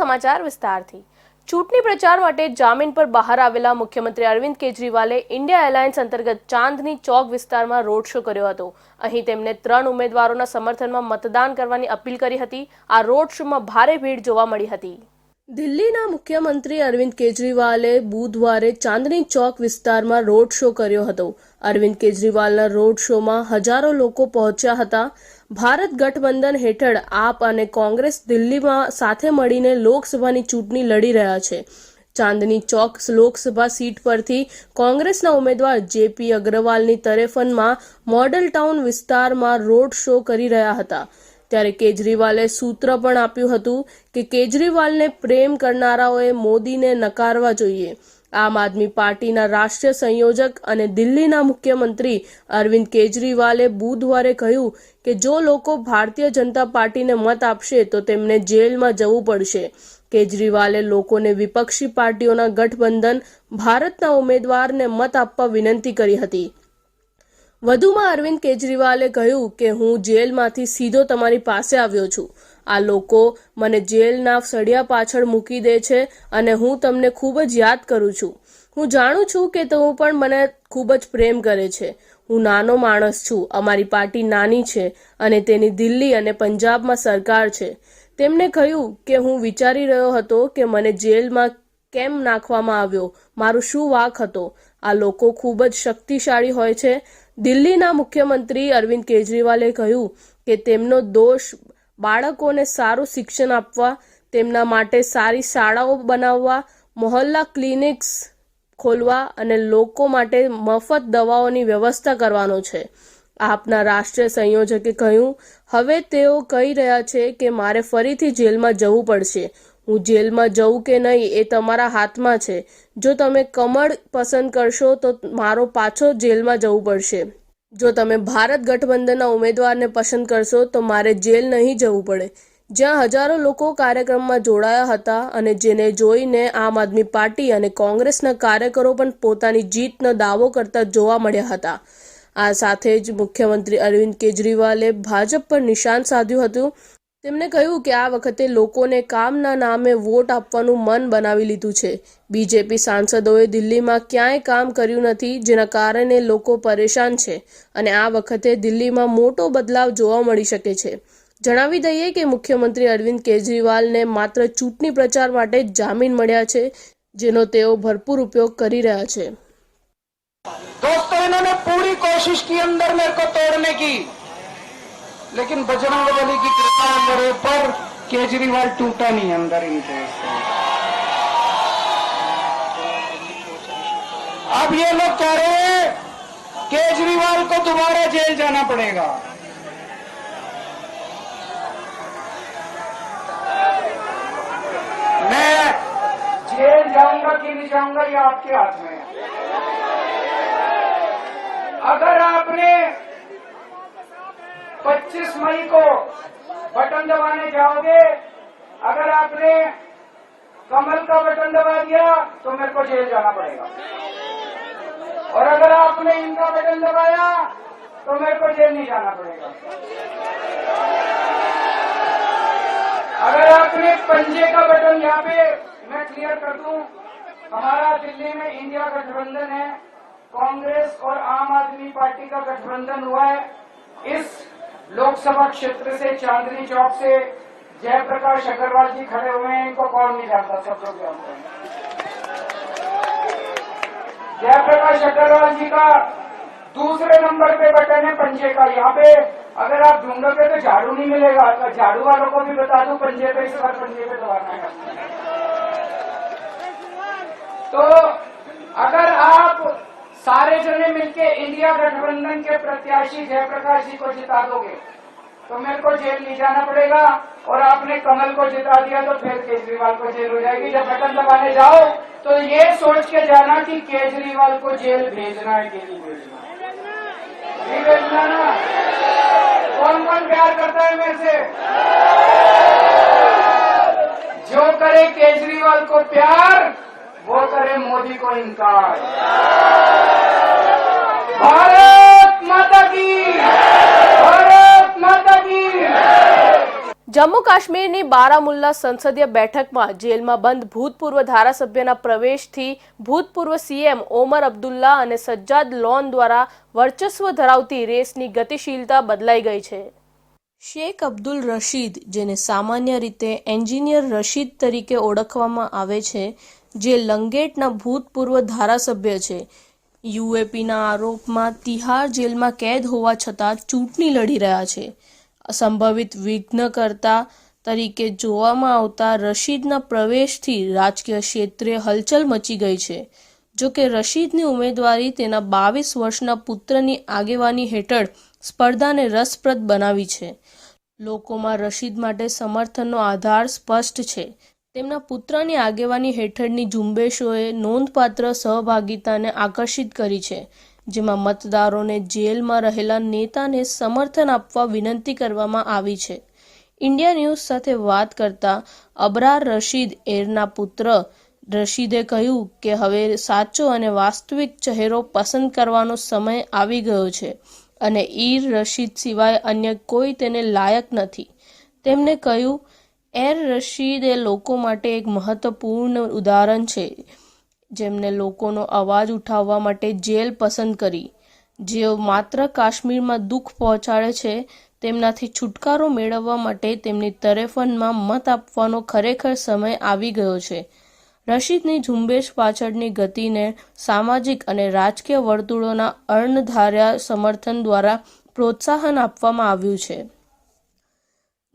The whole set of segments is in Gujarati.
સમાચાર વિસ્તારથી. ચૂંટણી પ્રચાર માટે જામીન પર બહાર આવેલા મુખ્યમંત્રી અરવિંદ કેજરીવાલે ઇન્ડિયા એલાયન્સ અંતર્ગત ચાંદની ચોક વિસ્તારમાં રોડ શો કર્યો હતો. અહીં તેમણે ત્રણ ઉમેદવારોના સમર્થનમાં મતદાન કરવાની અપીલ કરી હતી. આ રોડ શોમાં ભારે ભીડ જોવા મળી હતી. દિલ્હીના મુખ્યમંત્રી અરવિંદ કેજરીવાલે બુધવારે ચાંદની ચોક વિસ્તારમાં રોડ શો કર્યો હતો. અરવિંદ કેજરીવાલના રોડ શોમાં હજારો લોકો પહોંચ્યા હતા. ભારત ગઠબંધન હેઠળ આપ અને કોંગ્રેસ દિલ્હીમાં સાથે મળીને લોકસભાની ચૂંટણી લડી રહ્યા છે. ચાંદની ચોક લોકસભા સીટ પરથી કોંગ્રેસના ઉમેદવાર જેપી અગ્રવાલની તરેફનમાં મોડલ ટાઉન વિસ્તારમાં રોડ શો કરી રહ્યા હતા. ત્યારે કેજરીવાલે સૂત્ર પણ આપ્યું હતું કે કેજરીવાલને પ્રેમ કરનારાઓએ મોદીને નકારવા જોઈએ. આમ આદમી પાર્ટીના રાષ્ટ્રીય સંયોજક અને દિલ્હીના મુખ્યમંત્રી અરવિંદ કેજરીવાલે બુધવારે કહ્યું કે જો લોકો ભારતીય જનતા પાર્ટીને મત આપશે, તો તેમને જેલમાં જવું પડશે. કેજરીવાલે લોકોને વિપક્ષી પાર્ટીઓના ગઠબંધન, ભારતના ઉમેદવારને મત આપવા વિનંતી કરી હતી. વધુમાં અરવિંદ કેજરીવાલે કહ્યું કે હું જેલમાંથી સીધો તમારી પાસે આવ્યો છું. આ લોકો મને જેલના સળિયા પાછળ મૂકી દે છે અને હું તમને ખૂબ જ યાદ કરું છું. હું જાણું છું કે તું પણ મને ખૂબ જ પ્રેમ કરે છે. હું નાનો માણસ છું, અમારી પાર્ટી નાની છે અને તેની દિલ્હી અને પંજાબમાં સરકાર છે. તેમણે કહ્યું કે હું વિચારી રહ્યો હતો કે મને જેલમાં કેમ નાખવામાં આવ્યો, મારું શું વાક હતો? આ લોકો ખૂબ જ શક્તિશાળી હોય છે. દિલ્હીના મુખ્યમંત્રી અરવિંદ કેજરીવાલે કહ્યું કે તેમનો દોષ બાળકોને સારું શિક્ષણ આપવા, તેમના માટે સારી શાળાઓ બનાવવા, મોહલ્લા ક્લિનિક્સ ખોલવા અને લોકો માટે મફત દવાઓની વ્યવસ્થા કરવાનો છે. આપના રાષ્ટ્રીય સંયોજકે કહ્યું, હવે તેઓ કહી રહ્યા છે કે મારે ફરીથી જેલમાં જવું પડશે. હું જેલમાં જઉં કે નહીં એ તમારા હાથમાં છે. જો તમે કમળ પસંદ કરશો તો મારો પાછો જેલમાં જવું પડશે. જો તમે ભારત ગઠબંધનના ઉમેદવારને પસંદ કરશો, તો મારે જેલ નહીં જવું પડે. જ્યાં હજારો લોકો કાર્યક્રમમાં જોડાયા હતા અને જેને જોઈને આમ આદમી પાર્ટી અને કોંગ્રેસના કાર્યકરો પણ પોતાની જીતનો દાવો કરતા જોવા મળ્યા હતા. આ સાથે જ મુખ્યમંત્રી અરવિંદ કેજરીવાલે ભાજપ પર નિશાન સાધ્યું હતું. તેમણે કહ્યું કે આ વખતે લોકોને કામના નામે વોટ આપવાનું મન બનાવી લીધું છે બીજેપી સાંસદોએ દિલ્હીમાં ક્યાંય કામ કર્યું નથી જેના કારણે લોકો પરેશાન છે અને આ વખતે દિલ્હીમાં મોટો બદલાવ જોવા મળી શકે છે જણાવી દઈએ કે મુખ્યમંત્રી અરવિંદ કેજરીવાલને માત્ર ચૂંટણી પ્રચાર માટે જ જામીન મળ્યા છે જેનો તેઓ ભરપૂર ઉપયોગ કરી રહ્યા છે दोस्तों इन्होंने पूरी कोशिश की अंदर मेरे को तोड़ने की लेकिन बजरंग बली की कृपा मेरे पर केजरीवाल टूटा नहीं अंदर इनके अब ये लोग कह रहे हैं, केजरीवाल को दोबारा जेल जाना पड़ेगा। मैं जेल जाऊँगा कि नहीं जाऊँगा, ये आपके हाथ में है। अगर आपने 25 मई को बटन दबाने जाओगे। अगर आपने कमल का बटन दबा दिया तो मेरे को जेल जाना पड़ेगा। और अगर आपने इनका बटन दबाया तो मेरे को जेल नहीं जाना पड़ेगा। अगर आपने पंजे का बटन यहाँ पे मैं क्लियर कर दूँ, हमारा दिल्ली में इंडिया गठबंधन है, कांग्रेस और आम आदमी पार्टी का गठबंधन हुआ है। इस लोकसभा क्षेत्र से चांदनी चौक से जयप्रकाश अग्रवाल जी खड़े हुए हैं, इनको कौन नहीं जानता? सब लोग जानते हैं। जयप्रकाश अग्रवाल जी का दूसरे नंबर पे बटन है पंजे का। यहाँ पे अगर आप ढूंढोगे तो झाड़ू नहीं मिलेगा तो झाड़ू वालों को भी बता दूँ, पंजे पे इस बार पंजे पे दबाना है तो अगर आप मिलके इंडिया गठबंधन के प्रत्याशी जयप्रकाश जी को जिता दोगे। तो मेरे को जेल नहीं जाना पड़ेगा और आपने कमल को जिता दिया तो फिर केजरीवाल को जेल हो जाएगी। जब बटन दबाने जाओ तो ये सोच के जाना कि केजरीवाल को जेल भेजना है कि नहीं भेजना। ना? कौन कौन प्यार करता है मेरे से? जो करे केजरीवाल को प्यार, वो करे मोदी को इनकार। જમ્મુ કાશ્મીરની બારામુલ્લા સંસદીય બેઠકમાં જેલમાં બંધ ભૂતપૂર્વ ધારાસભ્યના પ્રવેશથી ભૂતપૂર્વ સીએમ ઓમર અબ્દુલ્લા અને સજ્જાદ લોન દ્વારા વર્ચસ્વ ધરાવતી રેસની ગતિશીલતા બદલાઈ ગઈ છે. શેખ અબ્દુલ રશીદ જેને સામાન્ય રીતે એન્જિનિયર રશીદ તરીકે ઓળખવામાં આવે છે જે લંગેટના ભૂતપૂર્વ ધારાસભ્ય છે. યુએપીના આરોપમાં તિહાર જેલમાં કેદ હોવા છતાં ચૂંટણી લડી રહ્યા છે. સંભવિત વિઘ્નકર્તા તરીકે જોવામાં આવતા રશીદના પ્રવેશથી રાજકીય ક્ષેત્રે હલચલ મચી ગઈ છે. જો કે રશીદની ઉમેદવારી તેના બાવીસ વર્ષના પુત્રની આગેવાની હેઠળ સ્પર્ધાને રસપ્રદ બનાવી છે. લોકોમાં રશીદ માટે સમર્થનનો આધાર સ્પષ્ટ છે. તેમના પુત્રની આગેવાની હેઠળની ઝુંબેશોએ નોંધપાત્ર સહભાગિતાને આકર્ષિત કરી છે, જેમાં મતદારોને જેલમાં રહેલા નેતાને સમર્થન આપવા વિનંતી કરવામાં આવી છે. ઇન્ડિયા ન્યૂઝ સાથે વાત કરતા અબરાર રશીદ એરના પુત્ર રશીદે કહ્યું કે હવે સાચો અને વાસ્તવિક ચહેરો પસંદ કરવાનો સમય આવી ગયો છે અને ઈર રશીદ સિવાય અન્ય કોઈ તેને લાયક નથી. તેમણે કહ્યું એર રશીદ એ લોકો માટે એક મહત્વપૂર્ણ ઉદાહરણ છે, જેમને લોકોનો અવાજ ઉઠાવવા માટે જેલ પસંદ કરી. જેઓ માત્ર કાશ્મીરમાં દુઃખ પહોંચાડે છે, તેમનાથી છુટકારો મેળવવા માટે તેમની તરેફનમાં મત આપવાનો ખરેખર સમય આવી ગયો છે. રશીદની ઝુંબેશ પાછળની ગતિને સામાજિક અને રાજકીય વર્તુળોના અર્ણધાર્યા સમર્થન દ્વારા પ્રોત્સાહન આપવામાં આવ્યું છે.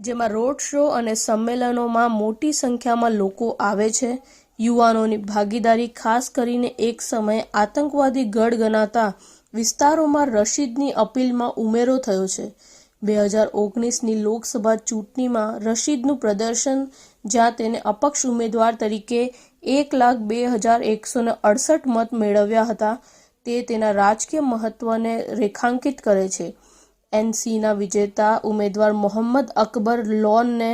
જેમાં રોડ શો અને સંમેલનોમાં મોટી સંખ્યામાં લોકો આવે છે. યુવાનોની ભાગીદારી ખાસ કરીને એક સમયે આતંકવાદી ગઢ ગણાતા વિસ્તારોમાં રશીદની અપીલમાં ઉમેરો થયો છે. બે હજાર ઓગણીસની લોકસભા ચૂંટણીમાં રશીદનું પ્રદર્શન, જ્યાં તેને અપક્ષ ઉમેદવાર તરીકે એક લાખ બે હજાર એકસોને અડસઠ મત મેળવ્યા હતા, તે તેના રાજકીય મહત્વને રેખાંકિત કરે છે. એનસીના વિજેતા ઉમેદવાર મોહમ્મદ અકબર લોનને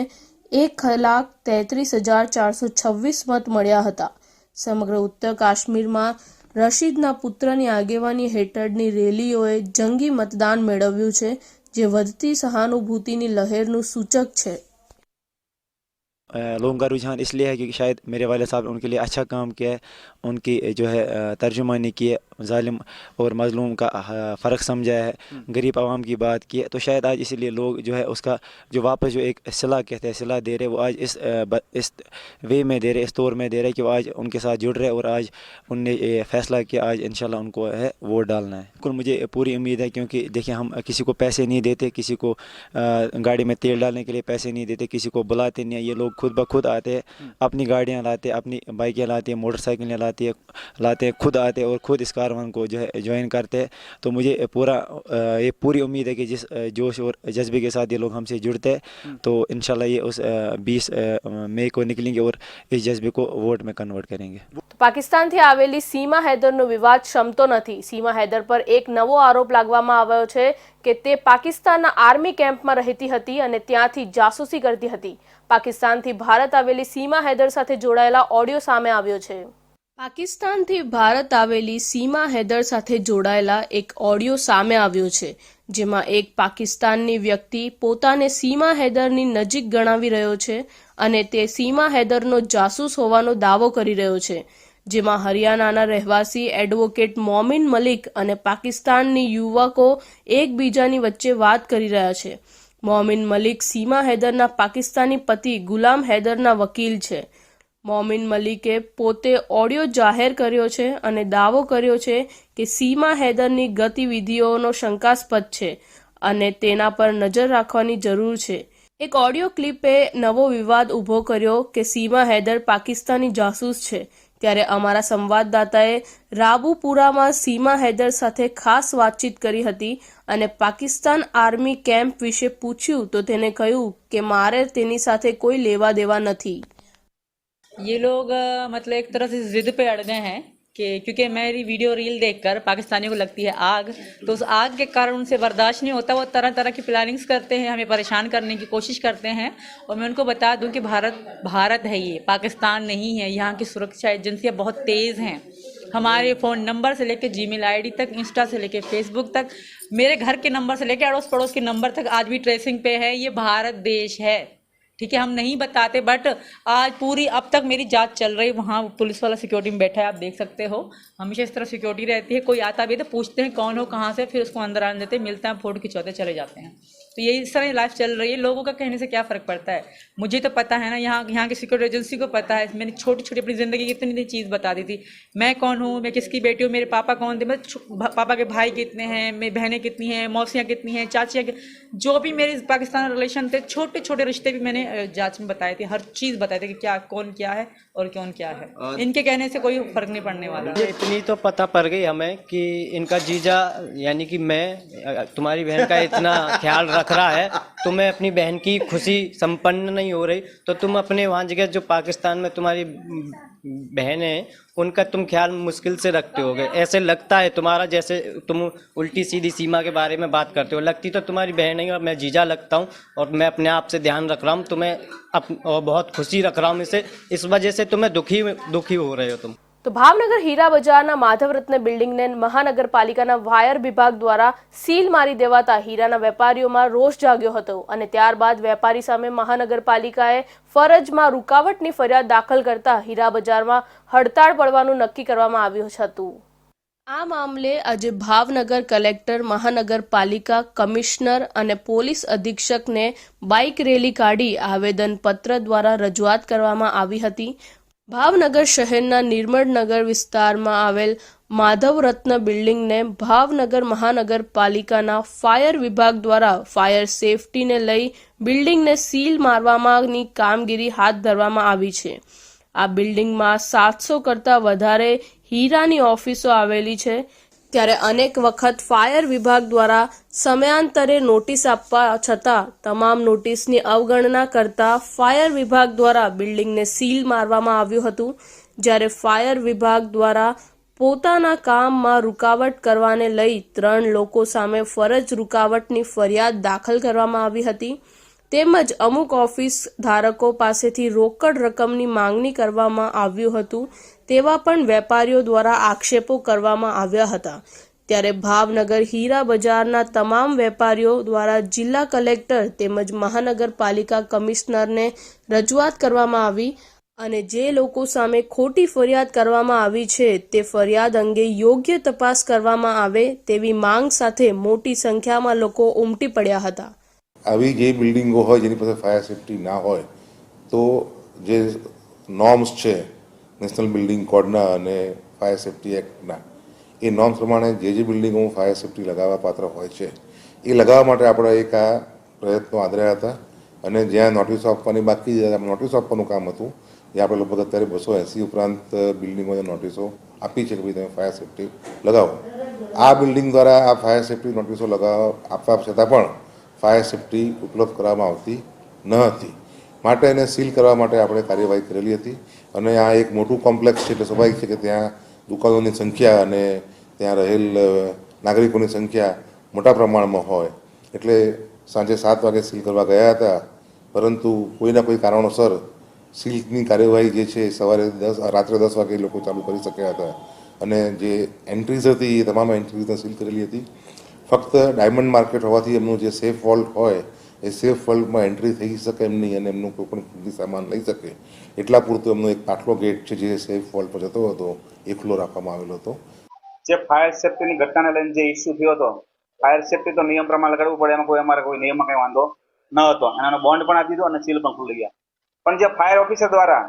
એક લાખ તેત્રીસ હજાર ચારસો છવ્વીસ મત મળ્યા હતા સમગ્ર ઉત્તર કાશ્મીરમાં રશીદના પુત્રની આગેવાની હેઠળની રેલીઓએ જંગી મતદાન મેળવ્યું છે જે વધતી સહાનુભૂતિની લહેરનું સૂચક છે अ, लोगों का रुझान इसलिए है क्योंकि शायद मेरे वाले साहब ने उनके लिए अच्छा काम किया है उनकी जो है तर्जुमानी की है जालिम और मजलूम का फ़र्क समझा है गरीब आवाम की बात की है। तो शायद आज इसीलिए लोग जो है उसका जो वापस जो एक सिला कहते हैं सिला दे रहे वो आज इस इस वे में दे रहे इस तौर में दे रहे कि वो आज उनके साथ जुड़ रहे और आज उनने ये फैसला किया आज इंशाल्लाह उनको है वोट डालना है। बिल्कुल मुझे पूरी उम्मीद है क्योंकि देखिए हम किसी को पैसे नहीं देते किसी को गाड़ी में तेल डालने के लिए पैसे नहीं देते किसी को बुलाते नहीं ये लोग खुद ब खुद आते हैं अपनी गाड़ियाँ लाते अपनी बाइकें लाते मोटरसाइकिलें लाती है लाते हैं खुद आते हैं और खुद इस कारवान को जो है ज्वाइन करते हैं तो मुझे पूरा अ, ये पूरी उम्मीद है कि जिस अ, जोश और जज्बे के साथ ये लोग हमसे जुड़ते हैं तो इंशाल्लाह ये उस बीस मई को निकलेंगे और इस जज्बे को वोट में कन्वर्ट करेंगे પાકિસ્તાનથી આવેલી સીમા હૈદરનો વિવાદ શમતો નથી સીમા હૈદર પર એક નવો આરોપ લાગવામાં આવ્યો છે કે તે પાકિસ્તાનના આર્મી કેમ્પમાં રહેતી હતી અને ત્યાંથી જાસૂસી કરતી હતી પાકિસ્તાનથી ભારત આવેલી સીમા હૈદર સાથે જોડાયેલા ઓડિયો સામે આવ્યો છે પાકિસ્તાનથી ભારત આવેલી સીમા હૈદર સાથે જોડાયેલા એક ઓડિયો સામે આવ્યો છે, જેમાં એક પાકિસ્તાનની વ્યક્તિ પોતાને સીમા હૈદરની નજીક ગણાવી રહ્યો છે અને તે સીમા હૈદરનો જાસૂસ હોવાનો દાવો કરી રહ્યો છે, જેમાં હરિયાણાના રહેવાસી એડવોકેટ મોમિન મલિક અને પાકિસ્તાનની યુવકો એકબીજાની વચ્ચે વાત કરી રહ્યા છે. મોમિન મલિક સીમા હૈદરના પાકિસ્તાની પતિ ગુલામ હૈદરના વકીલ છે. મોમિન મલિકે પોતે ઓડિયો જાહેર કર્યો છે અને દાવો કર્યો છે કે સીમા હૈદરની ગતિવિધિઓનો શંકાસ્પદ છે અને તેના પર નજર રાખવાની જરૂર છે. એક ઓડિયો ક્લિપે નવો વિવાદ ઊભો કર્યો કે સીમા હૈદર પાકિસ્તાની જાસૂસ છે, ત્યારે અમારા સંવાદદાતાએ રાબુપુરામાં સીમા હૈદર સાથે ખાસ વાતચીત કરી હતી અને પાકિસ્તાન આર્મી કેમ્પ વિશે પૂછ્યું તો તેને કહ્યું કે મારે તેની સાથે કોઈ લેવા દેવા નથી. ये लोग मतलब एक तरह से जिद पे अड़ गए हैं कि क्योंकि मेरी वीडियो रील देखकर पाकिस्तानियों को लगती है आग तो उस आग के कारण उनसे बर्दाश्त नहीं होता। वो तरह तरह की प्लानिंग्स करते हैं, हमें परेशान करने की कोशिश करते हैं। और मैं उनको बता दूँ कि भारत भारत है ये, पाकिस्तान नहीं है। यहाँ की सुरक्षा एजेंसियाँ बहुत तेज़ हैं। हमारे फ़ोन नंबर से लेके जीमेल आईडी तक इंस्टा से लेके फेसबुक तक, मेरे घर के नंबर से लेकर अड़ोस पड़ोस के नंबर तक आज भी ट्रेसिंग पे है। ये भारत देश है। ठीक है, हम नहीं बताते बट आज पूरी अब तक मेरी जाँच चल रही वहाँ पुलिस वाला सिक्योरिटी में बैठा है, आप देख सकते हो। हमेशा इस तरह सिक्योरिटी रहती है, कोई आता भी है तो पूछते हैं कौन हो, कहाँ से, फिर उसको अंदर आने देते मिलते हैं, फ़ोटो खिंचौते चले जाते हैं। तो ये इस तरह लाइफ चल रही है। लोगों का कहने से क्या फ़र्क पड़ता है? मुझे तो पता है ना यहाँ यहाँ की सिक्योरिटी एजेंसी को पता है। मैंने छोटी छोटी अपनी ज़िंदगी की इतनी चीज़ बता दी थी। मैं कौन हूँ? मैं किसकी बेटी हूँ? मेरे पापा कौन थे? मैं छो- भा- पापा के भाई कितने हैं? मेरी बहनें कितनी हैं? मौसियाँ कितनी हैं? चाचियाँ जो भी मेरे पाकिस्तान रिलेशन थे छोटे छोटे रिश्ते भी मैंने जाँच में बताए थे। हर चीज़ बताए थे कि क्या कौन क्या है और कौन क्या है। इनके कहने से कोई फ़र्क नहीं पड़ने वाला। इतनी तो पता पड़ गई हमें कि इनका जीजा यानी कि मैं तुम्हारी बहन का इतना ख्याल रख रहा है। तुम्हें अपनी बहन की खुशी संपन्न नहीं हो रही। तो तुम अपने वहाँ जगह जो पाकिस्तान में तुम्हारी बहन है उनका तुम ख्याल मुश्किल से रखते होगे। ऐसे लगता है तुम्हारा जैसे तुम उल्टी सीधी सीमा के बारे में बात करते हो। लगती तो तुम्हारी बहन है और मैं जीजा लगता हूँ और मैं अपने आप से ध्यान रख रहा हूँ। तुम्हें अप, और बहुत खुशी रख रहा हूँ इसे। इस वजह से तुम्हें दुखी दुखी हो रहे हो तुम। તો ભાવનગર હીરા બજારના માધવરત્ન બિલ્ડિંગને મહાનગરપાલિકાના વાયર વિભાગ દ્વારા સીલ મારી દેવાતા હીરાના વેપારીઓમાં રોષ જાગ્યો હતો અને ત્યારબાદ વેપારી સામે મહાનગરપાલિકાએ ફરજમાં રૂકાવટની ફરિયાદ દાખલ કરતા હીરા બજારમાં હડતાળ પડવાનું નક્કી કરવામાં આવ્યું હતું. આ મામલે આજે ભાવનગર કલેક્ટર, મહાનગરપાલિકા, કમિશનર અને પોલીસ અધિક્ષકને બાઇક રેલી કાઢી આવેદનપત્ર દ્વારા રજૂઆત કરવામાં આવી હતી. ભાવનગર શહેરના નિર્મળનગર વિસ્તારમાં આવેલ માધવ રત્ન બિલ્ડિંગને ભાવનગર મહાનગરપાલિકાના ફાયર વિભાગ દ્વારા ફાયર સેફટીને લઈ બિલ્ડિંગને સીલ મારવામાંની કામગીરી હાથ ધરવામાં આવી છે. આ બિલ્ડિંગમાં સાતસો કરતાં વધારે હીરાની ઓફિસો આવેલી છે. ત્યારે અનેક વખત ફાયર વિભાગ દ્વારા સમયાંતરે નોટિસ આપવા છતાં તમામ નોટિસની અવગણના કરતા ફાયર વિભાગ દ્વારા બિલ્ડિંગને સીલ મારવામાં આવ્યું હતું. જ્યારે ફાયર વિભાગ દ્વારા પોતાના કામમાં રૂકાવટ કરવાને લઈ ત્રણ લોકો સામે ફરજ રૂકાવટની ફરિયાદ દાખલ કરવામાં આવી હતી. તેમજ અમુક ઓફિસ ધારકો પાસેથી રોકડ રકમની માંગણી કરવામાં આવ્યું હતું, તેવા પણ વેપારીઓ દ્વારા આક્ષેપો કરવામાં આવ્યા હતા. ત્યારે ભાવનગર હીરા બજારના તમામ વેપારીઓ દ્વારા જિલ્લા કલેક્ટર તેમજ મહાનગરપાલિકા કમિશનરને રજૂઆત કરવામાં આવી અને જે લોકો સામે ખોટી ફરિયાદ કરવામાં આવી છે, તે ફરિયાદ અંગે યોગ્ય તપાસ કરવામાં આવે તેવી માંગ સાથે મોટી સંખ્યામાં લોકો ઉમટી પડ્યા હતા. આવી જે બિલ્ડિંગો હોય, જેની પાસે ફાયર સેફટી ના હોય, તો જે નોર્મ્સ છે નેશનલ બિલ્ડિંગ કોડના અને ફાયર સેફટી એક્ટના એ નોર્મ્સ પ્રમાણે જે જે બિલ્ડિંગોમાં ફાયર સેફટી લગાવવા પાત્ર હોય છે, એ લગાવવા માટે આપણે એક આ પ્રયત્નો આદર્યા હતા. અને જ્યાં નોટિસ આપવાની બાકી નોટિસ આપવાનું કામ હતું જે આપણે લગભગ અત્યારે બસો એંસી ઉપરાંત બિલ્ડિંગોને નોટિસો આપી છે કે ભાઈ તમે ફાયર સેફટી લગાવો. આ બિલ્ડિંગ દ્વારા આ ફાયર સેફટી નોટિસો લગાવવા આપવા છતાં પણ ફાયર સેફટી ઉપલબ્ધ કરવામાં આવતી ન હતી. માટે એને સીલ કરવા માટે આપણે કાર્યવાહી કરેલી હતી. અને આ એક મોટું કોમ્પ્લેક્સ છે એટલે સ્વાભાવિક છે કે ત્યાં દુકાનોની સંખ્યા અને ત્યાં રહેલ નાગરિકોની સંખ્યા મોટા પ્રમાણમાં હોય. એટલે સાંજે સાત વાગે સીલ કરવા ગયા હતા. પરંતુ કોઈના કોઈ કારણોસર સીલની કાર્યવાહી જે છે સવારે દસ રાત્રે દસ વાગે લોકો ચાલુ કરી શક્યા હતા. અને જે એન્ટ્રીઝ હતી એ તમામ એન્ટ્રીઝને સીલ કરેલી હતી. ફક્ત ડાયમંડ માર્કેટ હોવાથી એમનું જે સેફ વોલ્ટ હોય, એ સેફ વોલ્ટમાં એન્ટ્રી થઈ શકે એમ નહીં અને એમનું કોઈ પણ સામાન લઈ શકે. એટલા પૂરતો એમનો એક પાટલો ગેટ છે જે સેફ વોલ્ટ પર જતો હતો, એ ખુલ્લો રાખવામાં આવેલો હતો. જે ફાયર સેફટીની ઘટનાને લઈને જે ઇસ્યુ થયો હતો, ફાયર સેફટી તો નિયમ પ્રમાણે લગાડવું પડે, એમાં કોઈ અમારે કોઈ નિયમમાં કંઈ વાંધો ન હતો. એનાનો બોન્ડ પણ આપી દીધો અને સીલ પણ ખુલ્લી ગયા. પણ જે ફાયર ઓફિસર દ્વારા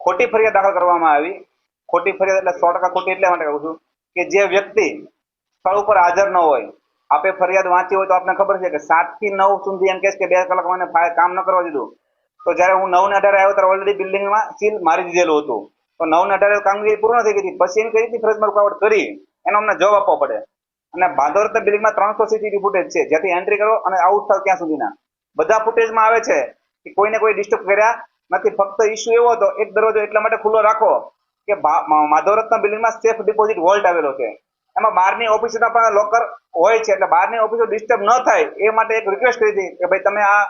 ખોટી ફરિયાદ દાખલ કરવામાં આવી, ખોટી ફરિયાદ એટલે સો ટકા ખોટી એટલા માટે કહું છું કે જે વ્યક્તિ સ્થળ ઉપર હાજર ન હોય. આપે ફરિયાદ વાંચી હોય તો આપને ખબર છે કે સાતથી નવ સુધી એમ કે બે કલાક મને કામ ન કરવા દીધું. તો જ્યારે હું નવ ને અઢારે આવ્યો ત્યારે ઓલરેડી બિલ્ડિંગમાં સીલ મારી દીધેલું હતું. તો નવ ને અઢારે કામગીરી પૂર્ણ થઈ ગઈ હતી. પછી એમ કઈ રીતની ફરજમાં રૂકાવટ કરી. એનો અમને જવાબ આપવો પડે. અને ભાદોરત બિલ્ડિંગમાં ત્રણસો સીસીટીવી ફૂટેજ છે. જ્યાંથી એન્ટ્રી કરો અને આઉટ થાવ ત્યાં સુધીના. બધા ફૂટેજમાં આવે છે કે કોઈને કોઈ ડિસ્ટર્બ કર્યા નથી. ફક્ત ઇસ્યુ એવો હતો, એક દરવાજો એટલા માટે ખુલ્લો રાખો કે માધવરત્ન બિલ્ડિંગમાં સેફ ડિપોઝિટ વોલ્ટ આવેલો છે. એમાં બહારની ઓફિસોના પણ લોકર હોય છે, એટલે બહારની ઓફિસો ડિસ્ટર્બ ન થાય, એ માટે એક રિક્વેસ્ટ કરી હતી કે ભાઈ તમે આ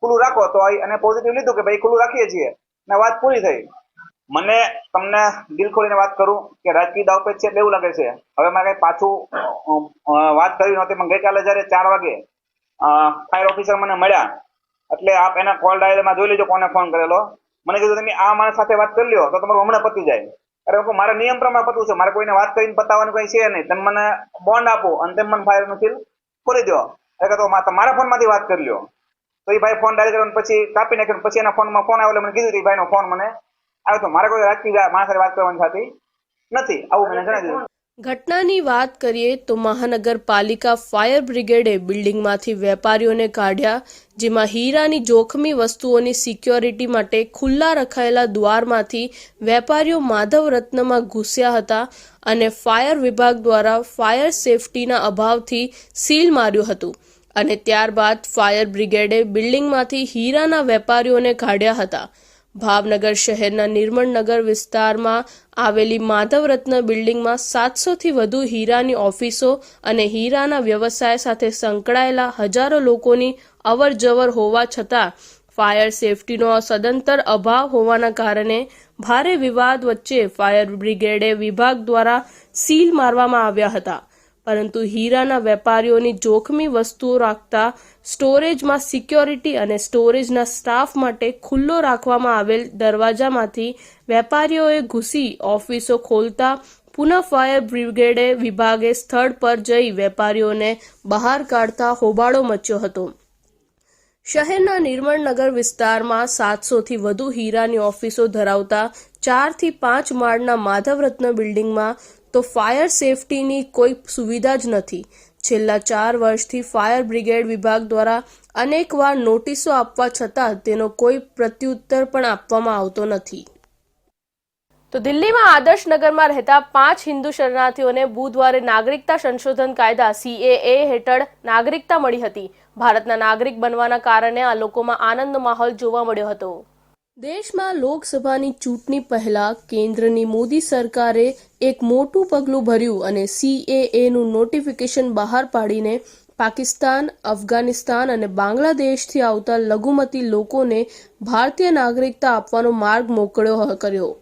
ખુલ્લું રાખો, તો અને પોઝિટિવ લીધું કે ભાઈ ખુલ્લું રાખીએ છીએ. અને વાત પૂરી થઈ. મને તમને દિલ ખોલીને વાત કરું કે રાજકીય દાવપેચ છે એવું લાગે છે. હવે મારે પાછું વાત કરવી નહોતી, પણ ગઈકાલે જ્યારે ચાર વાગે ફાયર ઓફિસર મને મળ્યા, એટલે આપ એના કોલ ડાયરીમાં જોઈ લેજો કોને ફોન કરેલો. મને કીધું, તમે આ માણસ સાથે વાત કરી લ્યો, તો તમારું હમણાં પતી જાય. અરે હું મારા નિયમ પ્રમાણે પતવું છે. મારે કોઈને વાત કરીને પતાવવાનું કઈ છે નહીં. તમે મને બોન્ડ આપો અને તમે મને ફાયરનું સીલ ખોલી દો. એટલે તો તમારા ફોનમાંથી વાત કરી લ્યો. તો એ ભાઈ ફોન ડાયલ કર્યો પછી કાપી નાખ્યો પછી એના ફોનમાં ફોન આવ્યો મને કીધું એ ભાઈનો ફોન મને આવ્યો તો મારે કોઈ રાજકીય માણસ સાથે વાત કરવાની થતી નથી. આવું મને જણાવી ઘટનાની વાત કરીએ તો મહાનગરપાલિકા ફાયર બ્રિગેડે બિલ્ડિંગમાંથી વેપારીઓને કાઢ્યા, જેમાં હીરાની જોખમી વસ્તુઓની સિક્યોરિટી માટે ખુલ્લા રખાયેલા દ્વારમાંથી વેપારીઓ માધવ રત્નમાં ઘૂસ્યા હતા અને ફાયર વિભાગ દ્વારા ફાયર સેફટીના અભાવથી સીલ માર્યું હતું અને ત્યારબાદ ફાયર બ્રિગેડે બિલ્ડિંગમાંથી હીરાના વેપારીઓને કાઢ્યા હતા. ભાવનગર શહેરના નિર્મળનગર વિસ્તારમાં આવેલી માધવરત્ન બિલ્ડિંગમાં સાતસોથી વધુ હીરાની ઓફિસો અને હીરાના વ્યવસાય સાથે સંકળાયેલા હજારો લોકોની અવરજવર હોવા છતાં ફાયર સેફટીનો સદંતર અભાવ હોવાના કારણે ભારે વિવાદ વચ્ચે ફાયર બ્રિગેડે વિભાગ દ્વારા સીલ મારવામાં આવ્યા હતા. પરંતુ હીરાના વેપારીઓની જોખમી વસ્તુઓ રાખતા સ્ટોરેજમાં સિક્યોરિટી અને સ્ટોરેજના સ્ટાફ માટે ખુલ્લો રાખવામાં આવેલ દરવાજામાંથી વેપારીઓએ ઘૂસી ઓફિસો ખોલતા પુનઃ ફાયર બ્રિગેડે વિભાગે સ્થળ પર જઈ વેપારીઓને બહાર કાઢતા હોબાળો મચ્યો હતો. શહેરના નિર્મળનગર વિસ્તારમાં સાતસોથી વધુ હીરાની ઓફિસો ધરાવતા ચારથી પાંચ માળના માધવરત્ન બિલ્ડિંગમાં તો ફાયર સેફટીની કોઈ સુવિધા જ નથી. છેલ્લા ચાર વર્ષથી ફાયર બ્રિગેડ વિભાગ દ્વારા અનેકવાર નોટિસો આપવા છતાં તેનો કોઈ પ્રત્યુત્તર પણ આપવામાં આવતો નથી. તો દિલ્હીમાં આદર્શ નગરમાં રહેતા પાંચ હિન્દુ શરણાર્થીઓને બુધવારે નાગરિકતા સંશોધન કાયદા સીએએ હેઠળ નાગરિકતા મળી હતી. ભારતના નાગરિક બનવાના કારણે આ લોકોમાં આનંદનો માહોલ જોવા મળ્યો હતો. દેશમાં લોકસભાની ચૂંટણી પહેલા કેન્દ્રની મોદી સરકારે એક મોટું પગલું ભર્યું અને સીએએનું નોટિફિકેશન બહાર પાડીને પાકિસ્તાન, અફઘાનિસ્તાન અને બાંગ્લાદેશથી આવતા લઘુમતી લોકોને ભારતીય નાગરિકતા આપવાનો માર્ગ મોકળ્યો કર્યો.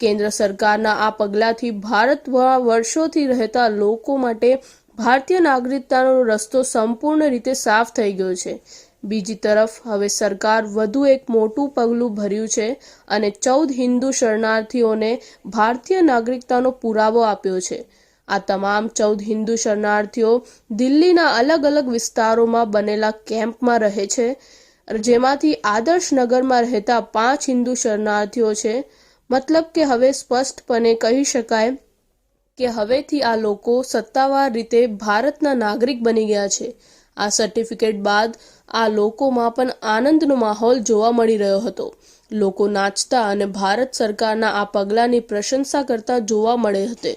કેન્દ્ર સરકારના આ પગલાંથી ભારતમાં વર્ષોથી રહેતા લોકો માટે ભારતીય નાગરિકતાનો રસ્તો સંપૂર્ણ રીતે સાફ થઈ ગયો છે. બીજી તરફ, હવે સરકાર વધુ એક મોટું પગલું ભર્યું છે અને ચૌદ હિન્દુ શરણાર્થીઓને ભારતીય નાગરિકતાનો પુરાવો આપ્યો છે. આ તમામ ચૌદ હિન્દુ શરણાર્થીઓ દિલ્હીના અલગ અલગ વિસ્તારોમાં બનેલા કેમ્પમાં રહે છે. જેમાંથી આદર્શ નગરમાં રહેતા પાંચ હિન્દુ શરણાર્થીઓ છે. મતલબ કે હવે સ્પષ્ટપણે કહી શકાય કે હવેથી આ લોકો સત્તાવાર રીતે ભારતના નાગરિક બની ગયા છે. આ સર્ટિફિકેટ બાદ આ લોકોમાં પણ આનંદનો માહોલ જોવા મળી રહ્યો હતો. લોકો નાચતા અને ભારત સરકારના આ પગલાંની પ્રશંસા કરતા જોવા મળે હતી.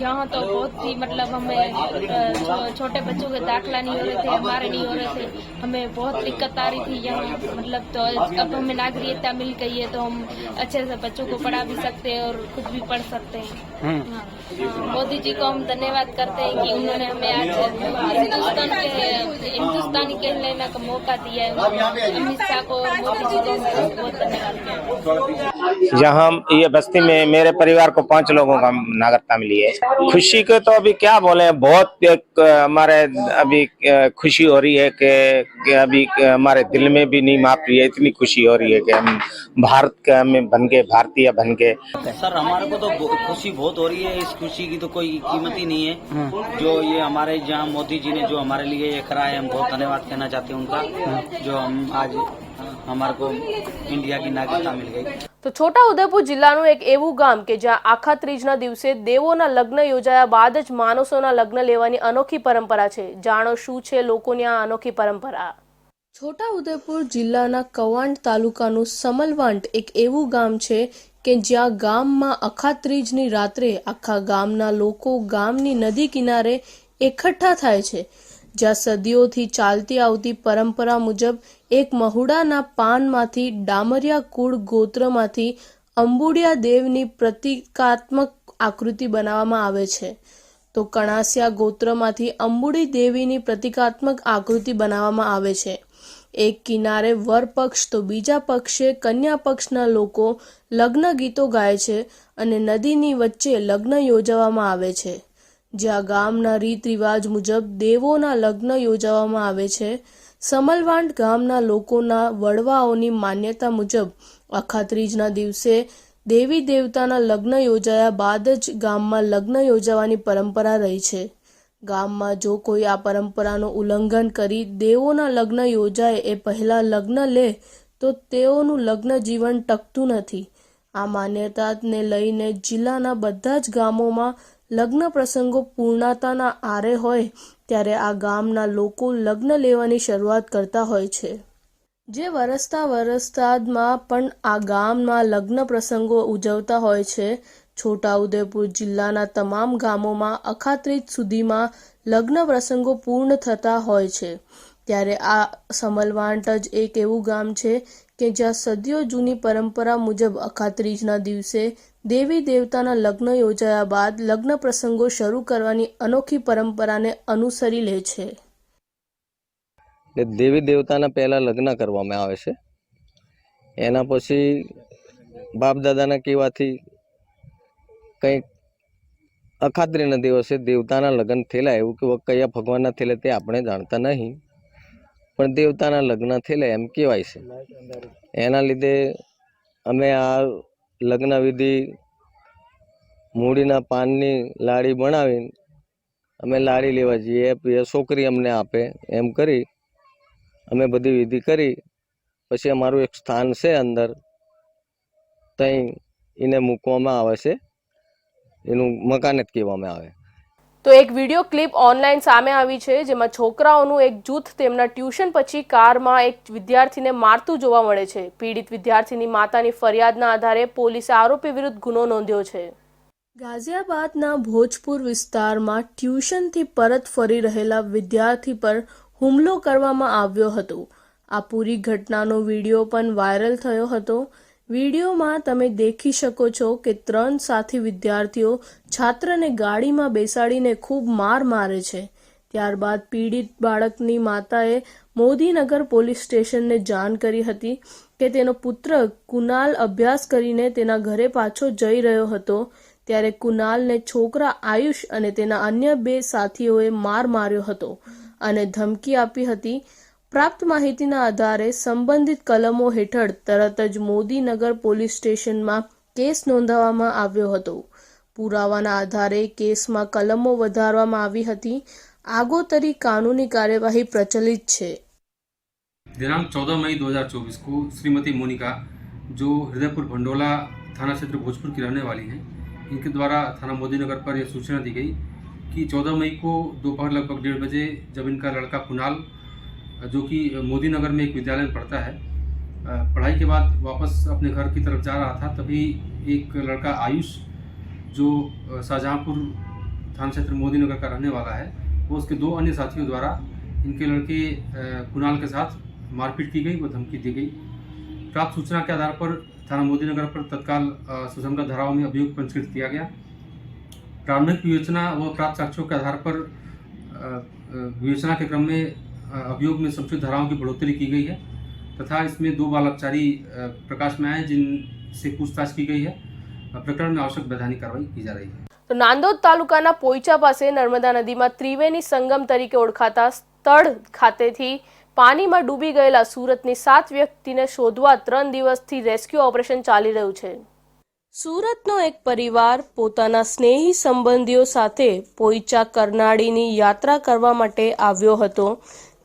यहाँ तो बहुत ही मतलब हमें छोटे बच्चों के दाखला नहीं हो रहे थे हमारे नहीं हो रहे थे। हमें बहुत दिक्कत आ रही थी यहाँ मतलब तो अब हमें नागरिकता मिल गई है तो हम अच्छे से बच्चों को पढ़ा भी सकते हैं और खुद भी पढ़ सकते हैं। हाँ, हाँ, मोदी जी को हम धन्यवाद करते हैं कि उन्होंने हमें आज हिंदुस्तान के हिंदुस्तानी कहलाने का मौका दिया है। अमित शाह को मोदी जी को बहुत धन्यवाद। यहाँ ये बस्ती में मेरे परिवार को पाँच लोगों का नागरिकता मिली है खुशी के तो अभी क्या बोले बहुत एक अ, हमारे अभी अ, खुशी हो रही है कि कि अभी अ, हमारे दिल में भी नहीं माप रही है इतनी खुशी हो रही है कि हम भारत का में बन के भारतीय बन के सर हमारे को तो बहु- खुशी बहुत हो रही है इस खुशी की तो कोई कीमत ही नहीं है जो ये हमारे जहाँ मोदी जी ने जो हमारे लिए ये करा है हम बहुत धन्यवाद कहना चाहते हैं उनका जो हम आज हमारे को इंडिया की नागरिकता मिल गई તો છોટા ઉદેપુર જિલ્લાનું એક એવું ગામ કે જ્યાં આખા ત્રીજના દિવસે દેવોના લગ્ન યોજાયા બાદ જ માણસોના લગ્ન લેવાની અનોખી પરંપરા છે જાણો શું છે લોકોની આ અનોખી પરંપરા છોટા ઉદેપુર જિલ્લાના કવાંટ તાલુકાનું સમલવાંટ એક એવું ગામ છે કે જ્યાં ગામમાં અખાત્રીજની રાત્રે આખા ગામના લોકો ગામની નદી કિનારે એકઠા થાય છે જ્યાં સદીઓથી ચાલતી આવતી પરંપરા મુજબ એક મહુડાના પાનમાંથી ડામરિયા કુળ ગોત્રમાંથી અંબુડિયા દેવની પ્રતિકાત્મક આકૃતિ બનાવવામાં આવે છે. તો કણાસિયા ગોત્રમાંથી અંબુડી દેવીની પ્રતિકાત્મક આકૃતિ બનાવવામાં આવે છે. એક કિનારે વર પક્ષ તો બીજા પક્ષે કન્યા પક્ષના લોકો લગ્ન ગીતો ગાય છે અને નદીની વચ્ચે લગ્ન યોજવામાં આવે છે. જ્યાં ગામના રીત રિવાજ મુજબ દેવોના લગ્ન યોજવામાં આવે છે. સમલવાંડ ગામના લોકોના વડવાઓની માન્યતા મુજબ અખાત્રીજના દિવસે દેવી દેવતાના લગ્ન યોજાયા બાદ જ ગામમાં લગ્ન યોજાવાની પરંપરા રહી છે. ગામમાં જો કોઈ આ પરંપરાનું ઉલ્લંઘન કરી દેવોના લગ્ન યોજાય એ પહેલા લગ્ન લે, તો તેઓનું લગ્ન જીવન ટકતું નથી. આ માન્યતાને લઈને જિલ્લાના બધા જ ગામોમાં લગ્ન પ્રસંગો પૂર્ણતાના આરે હોય, ત્યારે આ ગામના લોકો લગ્ન લેવાની શરૂઆત કરતા હોય છે. જે વરસતા વરસતામાં પણ આ ગામમાં લગ્ન પ્રસંગો ઉજવતા હોય છે. છોટાઉદેપુર જિલ્લાના તમામ ગામોમાં અખાત્રીજ સુધીમાં લગ્ન પ્રસંગો પૂર્ણ થતા હોય છે. ત્યારે આ સમલવાંટ જ એક એવું ગામ છે કે જ્યાં સદીઓ જૂની પરંપરા મુજબ અખાત્રીજના દિવસે દેવી દેવતાના લગ્ન યોજાયા બાદ લગ્ન પ્રસંગો શરૂ કરવાની અનોખી પરંપરાને અનુસરી લે છે. દેવી દેવતાના પહેલાં લગ્ન કરવામાં આવે છે. એના પછી બાપ દાદાના કહેવાથી કંઈક અખાત્રીના દિવસે દેવતાના લગ્ન થયેલા, એવું કે કયા ભગવાનના થયેલા તે આપણે જાણતા નહીં. પણ દેવતાના લગ્ન થયેલા એમ કહેવાય છે. એના લીધે અમે આ લગ્ન વિધિ મૂડીના પાનની લાડી બનાવીને અમે લાડી લેવા જઈએ. એ છોકરી અમને આપે એમ કરી અમે બધી વિધિ કરી. પછી અમારું એક સ્થાન છે અંદર. ત્યાં એને મૂકવામાં આવે છે. એનું મકાન જ કહેવામાં આવે. તો એક વીડિયો ક્લિપ ઓનલાઈન સામે આવી છે, જેમાં છોકરાઓનું એક જૂથ તેમના ટ્યુશન પછી કારમાં એક વિદ્યાર્થીને મારતું જોવા મળે છે. પીડિત વિદ્યાર્થીની માતાની ફરિયાદના આધારે પોલીસે આરોપી વિરુદ્ધ ગુનો નોંધ્યો છે. ગાઝિયાબાદના ભોજપુર વિસ્તારમાં ટ્યુશનથી પરત ફરી રહેલા વિદ્યાર્થી પર હુમલો કરવામાં આવ્યો હતો. આ પૂરી ઘટનાનો વીડિયો પણ વાયરલ થયો હતો. વિડીયોમાં તમે દેખી શકો છો કે ત્રણ સાથી વિદ્યાર્થીઓ છાત્રને ગાડીમાં બેસાડીને ખૂબ માર મારે છે. ત્યારબાદ પીડિત બાળકની માતાએ મોદીનગર પોલીસ સ્ટેશનને જાણ કરી હતી કે તેનો પુત્ર કુનાલ અભ્યાસ કરીને તેના ઘરે પાછો જઈ રહ્યો હતો. ત્યારે કુનાલને છોકરા આયુષ અને તેના અન્ય બે સાથીઓએ માર માર્યો હતો અને ધમકી આપી હતી પ્રાપ્ત માહિતીના આધારે સંબંધિત કલમો હેઠળ તરત જ મોદીનગર પોલીસ સ્ટેશનમાં કેસ નોંધાવવામાં આવ્યો હતો પુરાવાના આધારે કેસમાં કલમો વધારવામાં આવી હતી આગોતરી કાનૂની કાર્યવાહી પ્રચલિત છે दिनांक 14 मई 2024 को श्रीमती मोनिका जो हृदयपुर भंडोला थाना क्षेत्र भोजपुर की रहने वाली हैं इनके द्वारा थाना मोदीनगर पर यह सूचना दी गई कि 14 मई को दोपहर लगभग डेढ़ बजे जब इनका लड़का कुणाल जो कि मोदीनगर में एक विद्यालय में पढ़ता है। पढ़ाई के बाद वापस अपने घर की तरफ़ जा रहा था, तभी एक लड़का आयुष, जो शाहजहाँपुर थाना क्षेत्र मोदीनगर का रहने वाला है, वो उसके दो अन्य साथियों द्वारा इनके लड़के कुणाल के साथ मारपीट की गई, व धमकी दी गई। प्राप्त सूचना के आधार पर थाना मोदीनगर पर तत्काल सुसंगत धाराओं में अभियोग पंजीकृत किया गया। प्रारंभिक विवेचना व प्राप्त साक्ष्यों के आधार पर विवेचना के क्रम में अभियोग में संशोधित धाराओं की बढ़ोतरी की गई है तथा इसमें दो बाल अपचारी अ, प्रकाश में आए जिनसे पूछताछ की गई है अ, प्रकरण में आवश्यक वैधानिक कार्रवाई की जा रही है તો નાંદોદ તાલુકાના પોઈચા પાસે નર્મદા નદીમાં ત્રિવેણી સંગમ તરીકે ઓળખાતા સ્થળ ખાતેથી પાણીમાં ડૂબી ગયેલા સુરતની સાત વ્યક્તિને શોધવા ત્રણ દિવસથી રેસ્ક્યુ ઓપરેશન ચાલી રહ્યું છે સુરતનો એક પરિવાર પોતાના સ્નેહી સંબંધીઓ સાથે પોઈચા કરનાળીની યાત્રા કરવા માટે આવ્યો હતો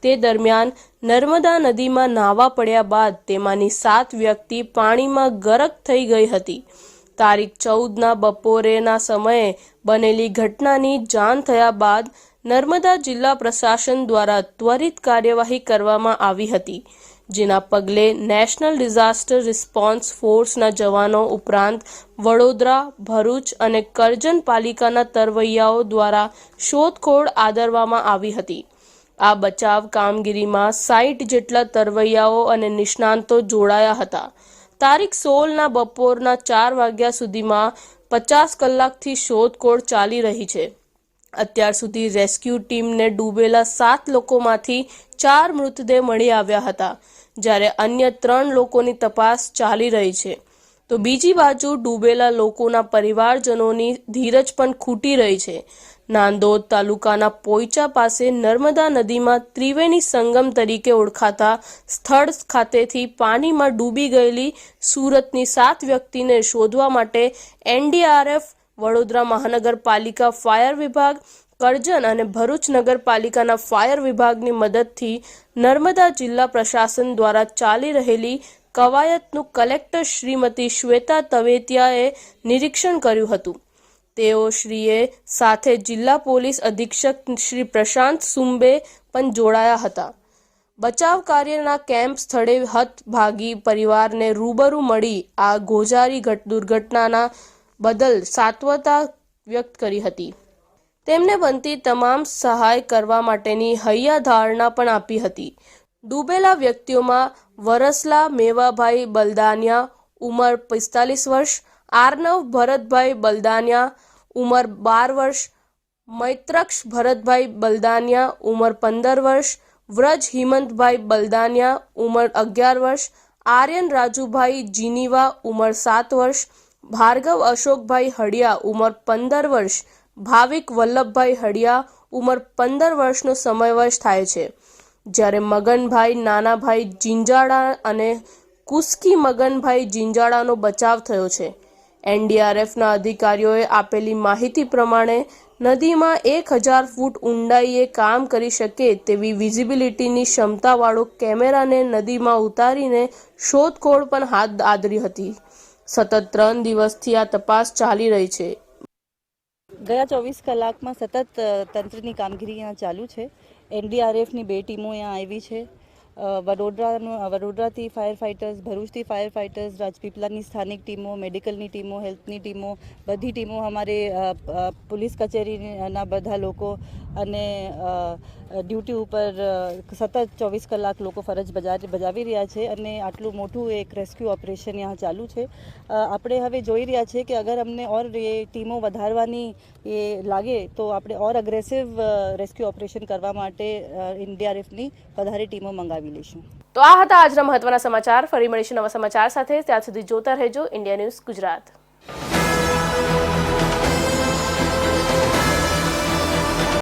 તે દરમિયાન નર્મદા નદીમાં નાહવા પડ્યા બાદ તેમાંની સાત વ્યક્તિ પાણીમાં ગરક થઈ ગઈ હતી. તારીખ ચૌદના બપોરેના સમયે બનેલી ઘટનાની જાણ થયા બાદ નર્મદા જિલ્લા પ્રશાસન દ્વારા ત્વરિત કાર્યવાહી કરવામાં આવી હતી, જેના પગલે નેશનલ ડિઝાસ્ટર રિસ્પોન્સ ફોર્સના જવાનો ઉપરાંત વડોદરા, ભરૂચ અને કરજણ પાલિકાના તરવૈયાઓ દ્વારા શોધખોળ આદરવામાં આવી હતી. આ બચાવ કામગીરીમાં સાઈઠ જેટલા તરવૈયાઓ અને નિષ્ણાંતો જોડાયા હતા. તારીખ સોળના બપોરના ચાર વાગ્યા સુધીમાં પચાસ કલાકથી શોધખોળ ચાલી રહી છે. અત્યાર સુધી રેસ્ક્યુ ટીમને ડૂબેલા સાત લોકોમાંથી ચાર મૃતદેહ મળી આવ્યા હતા, જ્યારે અન્ય ત્રણ લોકોની તપાસ ચાલી રહી છે. તો બીજી બાજુ ડૂબેલા લોકોના પરિવારજનોની ધીરજ પણ ખૂટી રહી છે. નાંદોદ તાલુકાના પોઈચા પાસે નર્મદા નદીમાં ત્રિવેણી સંગમ તરીકે ઓળખાતા સ્થળ ખાતેથી પાણીમાં ડૂબી ગયેલી સુરતની સાત વ્યક્તિને શોધવા માટે એનડીઆરએફ, વડોદરા મહાનગરપાલિકા ફાયર વિભાગ, કરજણ અને ભરૂચ નગરપાલિકાના ફાયર વિભાગની મદદથી નર્મદા જિલ્લા પ્રશાસન દ્વારા ચાલી રહેલી કવાયતનું કલેક્ટર શ્રીમતી શ્વેતા તવેતિયાએ નિરીક્ષણ કર્યું હતું. તેઓ શ્રીએ સાથે જિલ્લા પોલીસ અધિક્ષક શ્રી પ્રશાંત સુંબે પણ જોડાયા હતા. બચાવ કાર્યના કેમ્પ સ્થળે હતભાગી પરિવારને રૂબરૂ મળી આ ગોજારી ઘટ- દુર્ઘટનાના બદલ સાત્વતા વ્યક્ત કરી હતી. તેમને બનતી તમામ સહાય કરવા માટેની હૈયાધારણા પણ આપી હતી. ડૂબેલા વ્યક્તિઓમાં વરસલા મેવાભાઈ બલદાનિયા, ઉંમર પિસ્તાલીસ વર્ષ, આર્નવ ભરતભાઈ બલદાનિયા, ઉંમર બાર વર્ષ, મૈત્રક્ષ ભરતભાઈ બલદાનિયા, ઉંમર પંદર વર્ષ, વ્રજ હિમંતભાઈ બલદાનિયા, ઉંમર અગિયાર વર્ષ, આર્યન રાજુભાઈ જીનીવા, ઉંમર સાત વર્ષ, ભાર્ગવ અશોકભાઈ હડિયા, ઉંમર પંદર વર્ષ, ભાવિક વલ્લભભાઈ હડિયા, ઉંમર પંદર વર્ષનો સમાવેશ થાય છે. જ્યારે મગનભાઈ, નાનાભાઈ જિંજાળા અને કુસ્કી મગનભાઈ જિંજાળાનો બચાવ થયો છે. એનડીઆરએફના અધિકારીઓએ આપેલી માહિતી પ્રમાણે નદીમાં એક હજાર ફૂટ ઊંડાઈએ કામ કરી શકે તેવી વિઝિબિલિટીની ક્ષમતાવાળો કેમેરાને નદીમાં ઉતારીને શોધખોળ પણ હાથ આદરી હતી. સતત ત્રણ દિવસથી આ તપાસ ચાલી રહી છે. ગયા ચોવીસ કલાકમાં સતત તંત્રની કામગીરી ચાલુ છે. એનડીઆરએફની બે ટીમો અહીંયા આવી છે. વડોદરાનું વડોદરાથી ફાયર ફાઇટર્સ ભરૂચથી ફાયર ફાઇટર્સ રાજપીપલાની સ્થાનિક ટીમો, મેડિકલની ટીમો, હેલ્થની ટીમો, બધી ટીમો અમારે પોલીસ કચેરીના બધા લોકો અને ડ્યુટી ઉપર સતત ચોવીસ કલાક લોકો ફરજ બજા- બજાવી રહ્યા છે અને આટલું મોટું એક રેસ્ક્યુ ઓપરેશન અહીંયા ચાલુ છે. આપણે હવે જોઈ રહ્યા છે કે અગર અમને ઓર એ ટીમો વધારવાની એ લાગે તો આપણે ઓર અગ્રેસિવ રેસ્ક્યુ ઓપરેશન કરવા માટે એનડીઆરએફની વધારે ટીમો મંગાવી લઈશું. તો આ હતા આજના મહત્વના સમાચાર. ફરી મળીશું નવા સમાચાર સાથે. ત્યાં સુધી જોતા રહેજો. India News Gujarat.